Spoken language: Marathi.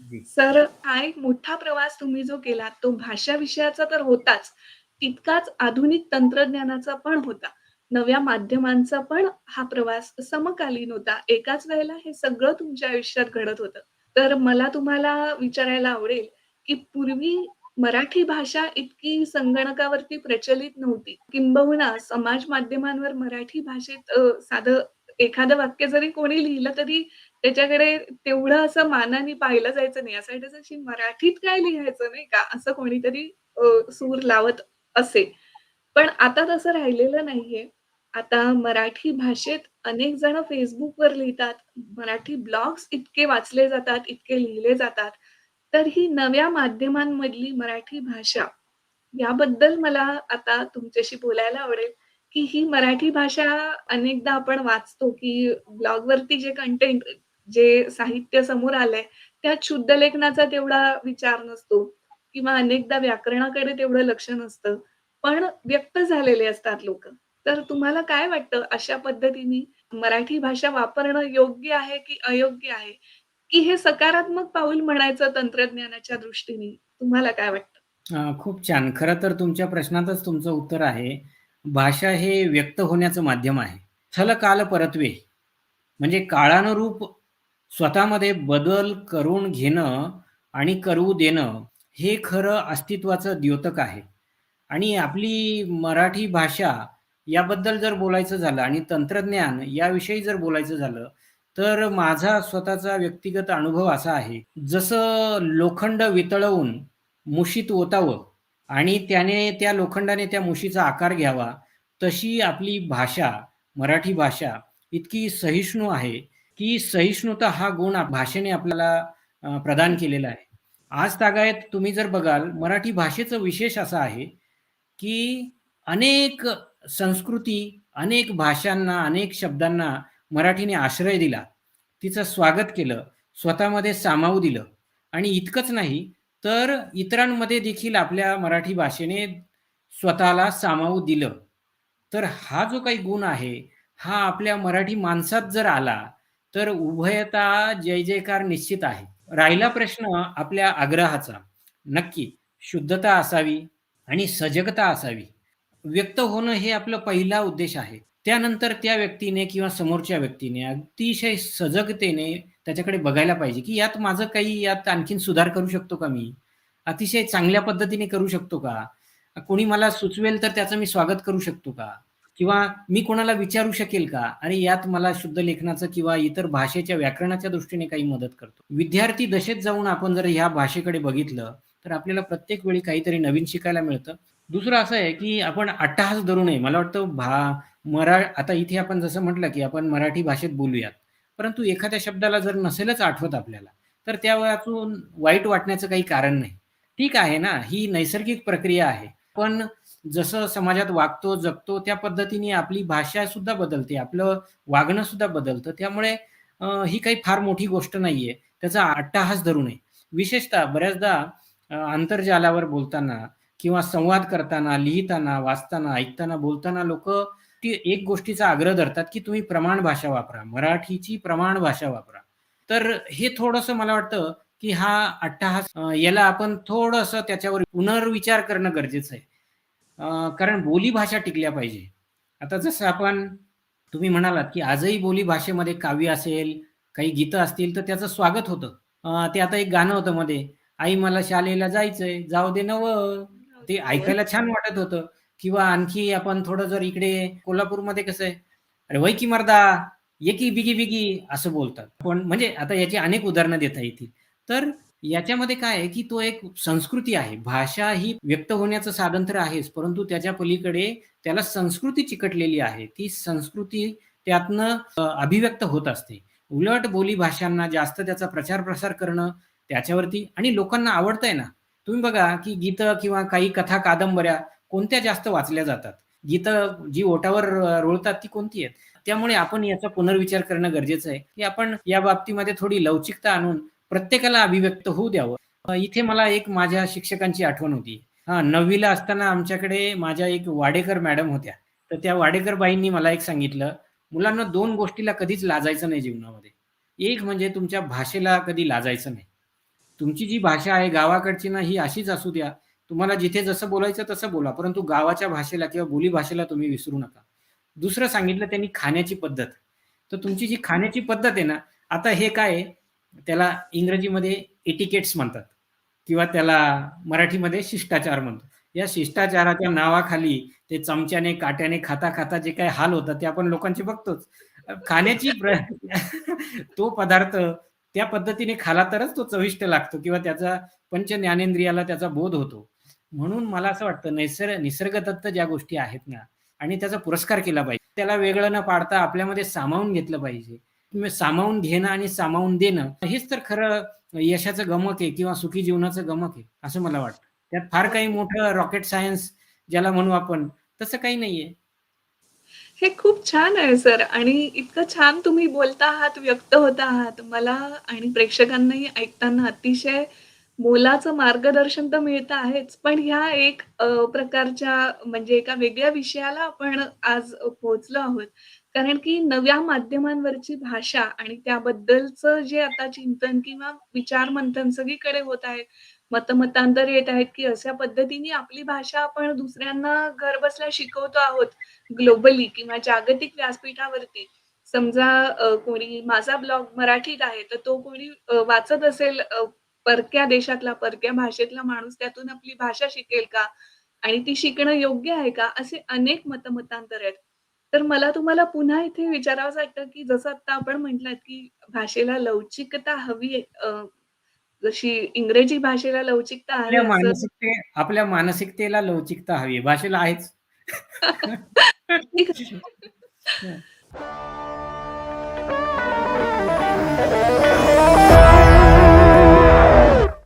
जी. सर, हा एक मोठा प्रवास तुम्ही जो केला तो भाषा विषयाचा तर होताच, तितकाच आधुनिक तंत्रज्ञानाचा पण होता. नव्या माध्यमांचा पण हा प्रवास समकालीन होता. एकाच वेळेला हे सगळं तुमच्या आयुष्यात घडत होतं. तर मला तुम्हाला विचारायला आवडेल, की पूर्वी मराठी भाषा इतकी संगणकावरती प्रचलित नव्हती. किंबहुना समाज माध्यमांवर मराठी भाषेत साधं एखादं वाक्य जरी कोणी लिहिलं, तरी त्याच्याकडे तेवढं असं मानाने पाहिलं जायचं नाही. असं वाटायचं अशी मराठीत काय लिहायचं नाही का? असं कोणीतरी सूर लावत असे. पण आता तसं राहिलेलं नाहीये. आता मराठी भाषेत अनेक जण फेसबुकवर लिहितात. मराठी ब्लॉग्स इतके वाचले जातात, इतके लिहिले जातात. तर ही नव्या माध्यमांमधली मराठी भाषा, याबद्दल मला आता तुमच्याशी बोलायला आवडेल, की ही मराठी भाषा अनेकदा आपण वाचतो, की ब्लॉगवरती जे कंटेंट, जे साहित्य समोर आलंय, त्यात शुद्ध लेखनाचा तेवढा विचार नसतो किंवा अनेकदा व्याकरणाकडे तेवढं लक्ष नसतं. पण व्यक्त झालेले असतात लोक तर तुम्हाला काय वाटतं अशा पद्धतीने मराठी भाषा वापरणं योग्य आहे की अयोग्य आहे? की हे सकारात्मक पाऊल म्हणायचं तंत्रज्ञानाच्या दृष्टीने? तुम्हाला काय वाटतं? खूप छान. खरं तर तुमच्या प्रश्नातच तुमचं उत्तर आहे. भाषा हे व्यक्त होण्याचं माध्यम आहे. छल काल परत्वे म्हणजे काळानुरूप स्वतःमध्ये बदल करून घेणं आणि करू देणं, हे खरं अस्तित्वाचं द्योतक आहे. आणि आपली मराठी भाषा याबद्दल जर बोलायचं झालं आणि तंत्रज्ञान याविषयी जर बोलायचं झालं, तर माझा स्वतःचा व्यक्तिगत अनुभव असा आहे, जसं लोखंड वितळवून मुशीत ओतावं आणि त्याने त्या लोखंडाने त्या मुशीचा आकार घ्यावा, तशी आपली भाषा, मराठी भाषा इतकी सहिष्णू आहे, की सहिष्णुता हा गुण भाषेने आपल्याला प्रदान केलेला आहे. आज तागायत तुम्ही जर बघाल, मराठी भाषेचं विशेष असं आहे, की अनेक संस्कृती, अनेक भाषांना, अनेक शब्दांना मराठीने आश्रय दिला. तिचं स्वागत केलं, स्वतःमध्ये सामावू दिलं आणि इतकंच नाही, तर इतरांमध्ये देखील आपल्या मराठी भाषेने स्वतःला सामावू दिलं. तर हा जो काही गुण आहे, हा आपल्या मराठी माणसात जर आला, तर उभयता, जय-जयकार निश्चित आहे. राहिला प्रश्न आपल्या आग्रहाचा, नक्की शुद्धता असावी आणि सजगता असावी. व्यक्त होणं हे आपलं पहिला उद्देश आहे. त्यानंतर त्या व्यक्तीने किंवा समोरच्या व्यक्तीने अतिशय सजगतेने त्याच्याकडे बघायला पाहिजे, की यात माझं काही यात आणखीन सुधार करू शकतो का मी? अतिशय चांगल्या पद्धतीने करू शकतो का? कोणी मला सुचवेल तर त्याचं मी स्वागत करू शकतो का? किंवा मी कोणाला विचारू शकेल का? अरे, यात मला शुद्ध लेखनाचं किंवा इतर भाषेच्या व्याकरणाच्या दृष्टीने काही मदत करतो. विद्यार्थी दशेत जाऊन आपण जर ह्या भाषेकडे बघितलं, तर आपल्याला प्रत्येक वेळी काहीतरी नवीन शिकायला मिळतं. दुसरं असं आहे, की आपण अट्टहास धरू नये. मला वाटतं भा मरा आता इथे आपण जसं म्हटलं, की आपण मराठी भाषेत बोलूयात. परंतु एखाद्या शब्दाला जर नसेलच आठवत आपल्याला, तर त्या वाचून वाईट वाटण्याचं काही कारण नाही. ठीक आहे ना, ही नैसर्गिक प्रक्रिया आहे. पण जसं समाजात वागतो, जगतो त्या पद्धतीने आपली भाषा सुद्धा बदलते. आपलं वागणं सुद्धा बदलतं. त्यामुळे ही काही फार मोठी गोष्ट नाहीये. त्याचा अट्टाहास धरू नये. विशेषतः बऱ्याचदा आंतरजालावर बोलताना किंवा संवाद करताना, लिहिताना, वाचताना, ऐकताना, बोलताना लोक ती एक गोष्टीचा आग्रह धरतात, की तुम्ही प्रमाण भाषा वापरा. मराठीची प्रमाण भाषा वापरा. तर हे थोडंसं मला वाटतं, की हा अट्टाहास याला आपण थोडंसं त्याच्यावर पुनर्विचार करणं गरजेचं आहे. कारण बोलीभाषा टिकल्या पाहिजे. आता जसं आपण तुम्ही म्हणालात, की आजही बोली भाषेमध्ये काव्य असेल, काही गीतं असतील, तर त्याचं स्वागत होतं. ते आता एक गाणं होतं मध्ये, आई मला शाळेला जायचंय, जाऊ दे नव ते ऐकायला छान वाटत होतं. किंवा आणखी आपण थोडं जर इकडे कोल्हापूरमध्ये कसं आहे, "अरे वय की मर्दा, ये की बिगी-बिगी" असं बोलतात. पण म्हणजे आता याची अनेक उदाहरणं देता येतील. तर याच्यामध्ये काय आहे, की तो एक संस्कृती आहे. भाषा ही व्यक्त होण्याचं साधन तर आहेच, परंतु त्याच्या पलीकडे त्याला संस्कृती चिकटलेली आहे. ती संस्कृती त्यातनं अभिव्यक्त होत असते. उलट बोली भाषांना जास्त त्याचा प्रचार-प्रसार करणं, त्याच्यावरती आणि लोकांना आवडतंय ना, तुम्ही बघा, की गीतं किंवा काही कथा कादंबऱ्या कोणत्या जास्त वाचल्या जातात? गीतं जी ओटावर रोळतात ती कोणती आहेत? त्यामुळे आपण याचा पुनर्विचार करणं गरजेचं आहे, की आपण या बाबतीमध्ये थोडी लवचिकता आणून प्रत्येकाला अभिव्यक्त होऊ द्यावं. इथे मला एक माझ्या शिक्षकांची आठवण होती. हा नववीला असताना आमच्याकडे माझ्या एक वाडेकर मॅडम होत्या. तर त्या वाडेकर बाईंनी मला एक सांगितलं, मुलांना दोन गोष्टीला कधीच लाजायचं नाही जीवनामध्ये. एक म्हणजे तुमच्या भाषेला कधी लाजायचं नाही. तुमची जी भाषा आहे गावाकडची ना ही अशीच असू द्या. तुम्हाला जिथे जसं बोलायचं तसं बोला. परंतु गावाच्या भाषेला किंवा बोलीभाषेला तुम्ही विसरू नका." दुसरं सांगितलं त्यांनी खाण्याची पद्धत. तर तुमची जी खाण्याची पद्धत आहे ना, आता हे काय आहे, त्याला इंग्रजीमध्ये एटिकेट्स म्हणतात किंवा त्याला मराठीमध्ये शिष्टाचार म्हणतो. या शिष्टाचाराच्या नावाखाली ते चमच्याने, काट्याने खाता-खाता जे काही हाल होतात ते आपण लोकांचे बघतोच. खाण्याची तो पदार्थ त्या पद्धतीने खाला तरच तो चविष्ट लागतो किंवा त्याचा पंच ज्ञानेंद्रियाला त्याचा बोध होतो. म्हणून मला असं वाटतं नैसर निसर्गदत्त ज्या गोष्टी आहेत ना आणि त्याचा पुरस्कार केला पाहिजे. त्याला वेगळं न पाडता आपल्यामध्ये सामावून घेतलं पाहिजे. सामावून घेणं आणि सामावून देणं हेच तर खरं यशाचं गमक आहे किंवा सुखी जीवनाचं गमक आहे, असं मला वाटतं. त्यात फार काही मोठं रॉकेट सायन्स ज्याला म्हणू आपण, तसं काही नाहीये. हे खूप छान आहे सर आणि इतकं छान तुम्ही बोलता आहात, व्यक्त होत आहात. मला आणि प्रेक्षकांनाही ऐकताना अतिशय मोलाचं मार्गदर्शन तर मिळतं आहेच, पण ह्या एक प्रकारच्या म्हणजे एका वेगळ्या विषयाला आपण आज पोहोचलो आहोत. कारण की नव्या माध्यमांवरची भाषा आणि त्याबद्दलचं जे आता चिंतन किंवा विचार-मंथन सगळीकडे होत आहे. मतमतांतर येत आहेत, की अशा पद्धतीने आपली भाषा आपण दुसऱ्यांना घरबसल्या शिकवतो आहोत ग्लोबली किंवा जागतिक व्यासपीठावरती. समजा कोणी माझा ब्लॉग मराठीत आहे, तर तो कोणी वाचत असेल परक्या देशातला, परक्या भाषेतला माणूस त्यातून आपली भाषा शिकेल का? आणि ती शिकणं योग्य आहे का? असे अनेक मतमतांतर आहेत. तर मला तुम्हाला पुन्हा इथे विचारावसं वाटतं, की जसं आता आपण म्हटलात, की भाषेला लवचिकता हवी जशी इंग्रजी भाषेला लवचिकता आहे मानसिकते आपल्या मानसिकतेला लवचिकता हवी. भाषेला आहेच. ठीक आहे. हं.